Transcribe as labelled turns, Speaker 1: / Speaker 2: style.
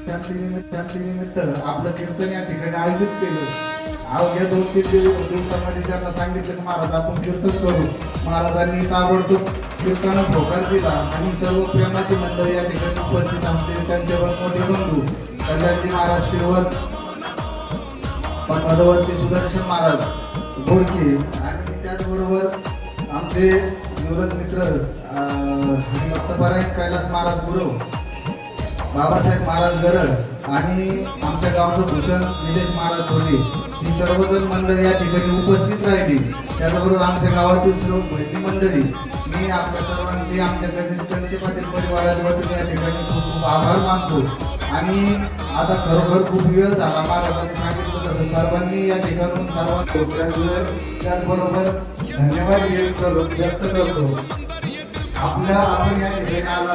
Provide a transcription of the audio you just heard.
Speaker 1: शांतीनिमित्त आपलं कीर्तन या ठिकाणी आयोजित केलं अवघ्या दोन तीन दिवसामध्ये त्यांना सांगितलं की महाराज आपण कीर्तन करू महाराजांनी ताबडतोब कीर्तनास होकार दिला आणि सर्व प्रेमाची मंडळी या ठिकाणी उपस्थित असते त्यांच्यावर मोठे बंधू कल्याणजी महाराज शिरवत पद्मावती सुदर्शन महाराज बोडके आणि त्याचबरोबर आमचे निवृत्त मित्र सप्तपारायण कैलास महाराज गुरु बाबासाहेब महाराज गरड आणि आमच्या गावचं भूषण निलेश महाराज थोडे ही सर्वजण मंडळी या ठिकाणी उपस्थित राहिली. त्याचबरोबर आमच्या गावातील सर्व बहिणी मंडळी. मी आपल्या सर्वांचे आमच्या गणेश कणसे पाटील परिवाराच्या वतीने या ठिकाणी खूप खूप आभार मानतो. आणि आता खरोखर खूप वेळ झाला. महाराजांनी सांगितलं तसं सर्वांनी या ठिकाणून सर्वांना त्याचबरोबर धन्यवाद व्यक्त व्यक्त करतो. आपल्या आपण या ठिकाणी आला